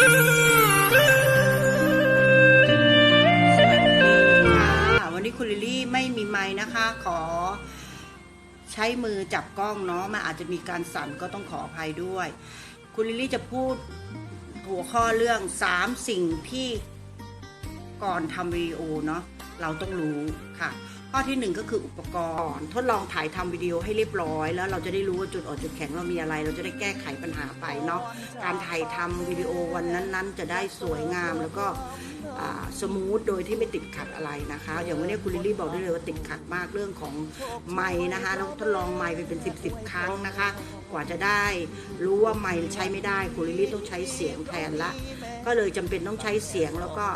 ค่ะวันนี้คุณลิลลี่ไม่มีไม้นะคะ ขอใช้มือจับกล้องเนาะมันอาจจะมีการสั่นก็ต้องขออภัยด้วย คุณลิลลี่จะพูดหัวข้อเรื่อง 3 สิ่งที่ก่อนทำวีดีโอเนาะ เราต้องรู้ค่ะ ข้อที่หนึ่งก็คืออุปกรณ์ ทดลองถ่ายทำวิดีโอให้เรียบร้อย แล้วเราจะได้รู้ว่าจุดอ่อนจุดแข็งเรามีอะไร เราจะได้แก้ไขปัญหาไปเนาะการถ่ายทำวิดีโอวันนั้นๆ จะได้สวยงามแล้วก็สมูทโดยที่ไม่ติดขัดอะไรนะคะ อย่างวันนี้คุณลิลลี่บอกได้เลยว่าติดขัดมากเรื่องของไม้นะคะแล้วทดลองไม้ไปเป็นสิบสครั้งนะคะ กว่าจะได้รู้ว่าไม้ใช้ไม่ได้คุณลิลลี่ต้องใช้เสียงแทนละ ก็เลยจำเป็นต้องใช้เสียงแล้วก็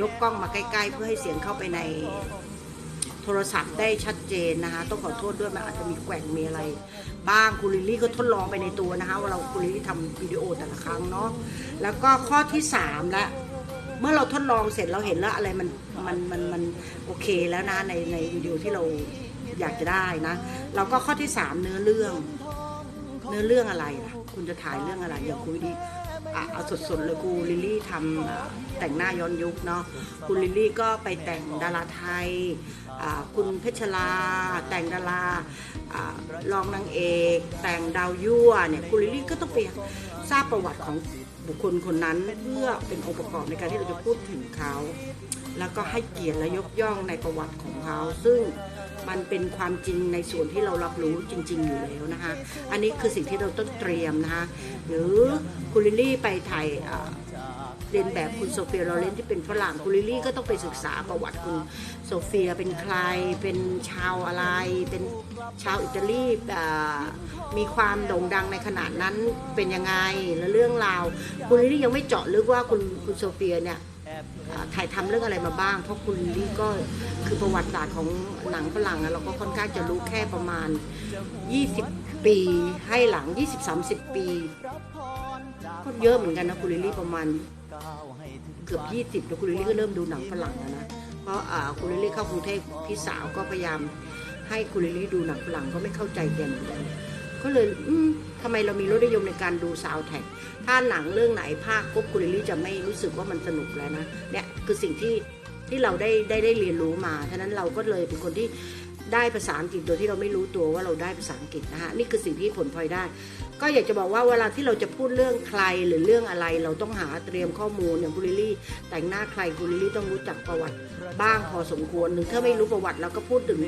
ยกกล้องมาใกล้ๆ เพื่อให้เสียงเข้าไปในโทรศัพท์ได้ชัดเจนนะคะ ต้องขอโทษด้วยมันอาจจะมีแกว่งมีอะไร บ้างคุณลิลลี่ก็ทดลองไปในตัวนะคะว่าเราคุณลิลลี่ทำวิดีโอแต่ละครั้งเนาะแล้วก็ข้อที่สามละเมื่อเราทดลองเสร็จเราเห็นแล้วอะไรมันมันมันมันโอเคแล้วนะในในวิดีโอที่เราอยากจะได้นะ เราก็ข้อที่สามเนื้อเรื่อง เนื้อเรื่องอะไรล่ะ คุณจะถ่ายเรื่องอะไรอย่างคุณลิลลี่อะเอาสดๆเลยครูลิลลี่ทำแต่งหน้าย้อนยุคเนาะคุณลิลลี่ก็ไปแต่งดาราไทย คุณเพชรลา แต่งดาราอ่ารองนางเอก แต่งดาวยั่วเนี่ยคุณลิลลี่ก็ต้องไปทราบประวัติของบุคคลคนนั้นเพื่อเป็นองค์ประกอบในการที่เราจะพูดถึงเขา แล้วก็ให้เกียรติและยกย่องในประวัติของเขา ซึ่ง มันเป็นความจริงในส่วนที่เรารับรู้จริง ๆ อยู่แล้วนะคะ อันนี้คือสิ่งที่เราต้องเตรียมนะคะหรือคุณลิลลี่ไปถ่ายเรียนแบบคุณโซเฟียโรเลนที่เป็นฝรั่งคุณลิลลี่ก็ต้องไปศึกษาประวัติคุณโซเฟียเป็นใคร เป็นชาวอะไร เป็นชาวอิตาลีมีความโด่งดังในขนาดนั้นเป็นยังไงและเรื่องราว คุณลิลลี่ยังไม่เจาะลึกว่าคุณคุณโซเฟียเนี่ย ถ่ายทำเรื่องอะไรมาบ้าง เพราะคุณลิลลี่ก็คือประวัติศาสตร์ของหนังฝรั่งอะเราก็ค่อนข้างจะรู้แค่ประมาณ 20 ปีให้หลัง 20-30 ปีก็เยอะเหมือนกันนะคุณลิลลี่ประมาณเกือบ 20แล้วคุณลิลลี่ก็เริ่มดูหนังฝรั่งแล้วนะเพราะคุณลิลลี่เข้ากรุงเทพพี่สาวก็พยายามให้คุณลิลลี่ดูหนังฝรั่งก็ไม่เข้าใจแกเหมือนกัน ก็เลยอืมทำไมเรามีรสนิยมในการดูซาวด์แท็กถ้าหนังเรื่องไหนภาคปุ๊บคุณลิลลี่จะไม่รู้สึกว่ามันสนุกแล้วนะเนี่ยคือสิ่งที่ที่เราได้ได้ได้เรียนรู้มาฉะนั้นเราก็เลยเป็นคนที่ได้ภาษาอังกฤษโดยที่เราไม่รู้ตัวว่าเราได้ภาษาอังกฤษนะฮะนี่คือสิ่งที่ผลพลอยได้ ก็อยากจะบอกว่าเวลาที่เราจะพูดเรื่องใครหรือเรื่องอะไร เราต้องหาเตรียมข้อมูลอย่างคุณลิลลี่ แต่งหน้าใครคุณลิลลี่ต้องรู้จักประวัติบ้างพอสมควรหรือถ้าไม่รู้ประวัติเราก็พูดถึง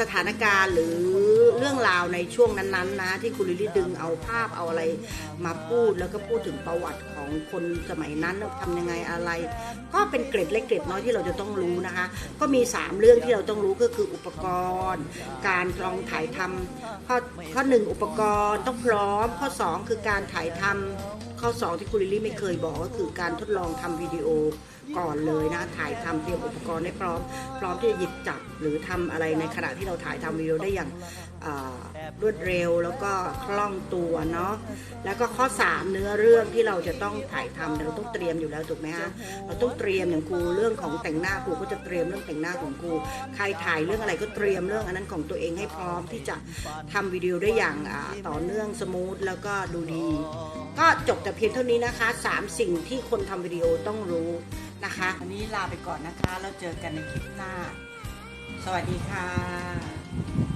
สถานการณ์หรือเรื่องราวในช่วงนั้นๆนะที่คุณลิลลี่ดึงเอาภาพเอาอะไรมาพูดแล้วก็พูดถึงประวัติของคนสมัยนั้นว่าทำยังไงอะไร ก็เป็นเกร็ดเล็กเกร็ดน้อยที่เราจะต้องรู้นะคะ ก็มี 3 เรื่องที่เราต้องรู้ก็คืออุปกรณ์ การลองถ่ายทำข้อข้อหนึ่งอุปกรณ์ต้องพร้อมข้อ 2 คือการถ่ายทำ ข้อ2ที่คุณลิลลี่ไม่เคยบอกก็คือการทดลองทำวิดีโอก่อนเลยนะ ถ่ายทำเตรียมอุปกรณ์ให้พร้อม พร้อมที่จะหยิบจับหรือทำอะไรในขณะที่เราถ่ายทำวิดีโอได้อย่างอ่า รวดเร็วแล้วก็คล่องตัวเนาะแล้วก็ข้อ 3 เนื้อเรื่องที่เราจะต้องถ่ายทำเราต้องเตรียมอยู่แล้วถูกไหมฮะเราต้องเตรียมอย่างครูเรื่องของแต่งหน้าครูก็จะเตรียมเรื่องแต่งหน้าของครูใครถ่ายเรื่องอะไรก็เตรียมเรื่องอันนั้นของตัวเองให้พร้อมที่จะทำวิดีโอได้อย่างต่อเนื่องสมูทแล้วก็ดูดี ก็จบแต่เพียงเท่านี้นะคะ 3 สิ่งที่คนทำวิดีโอต้องรู้นะคะวันนี้ลาไปก่อนนะคะแล้วเจอกันในคลิปหน้า สวัสดีค่ะ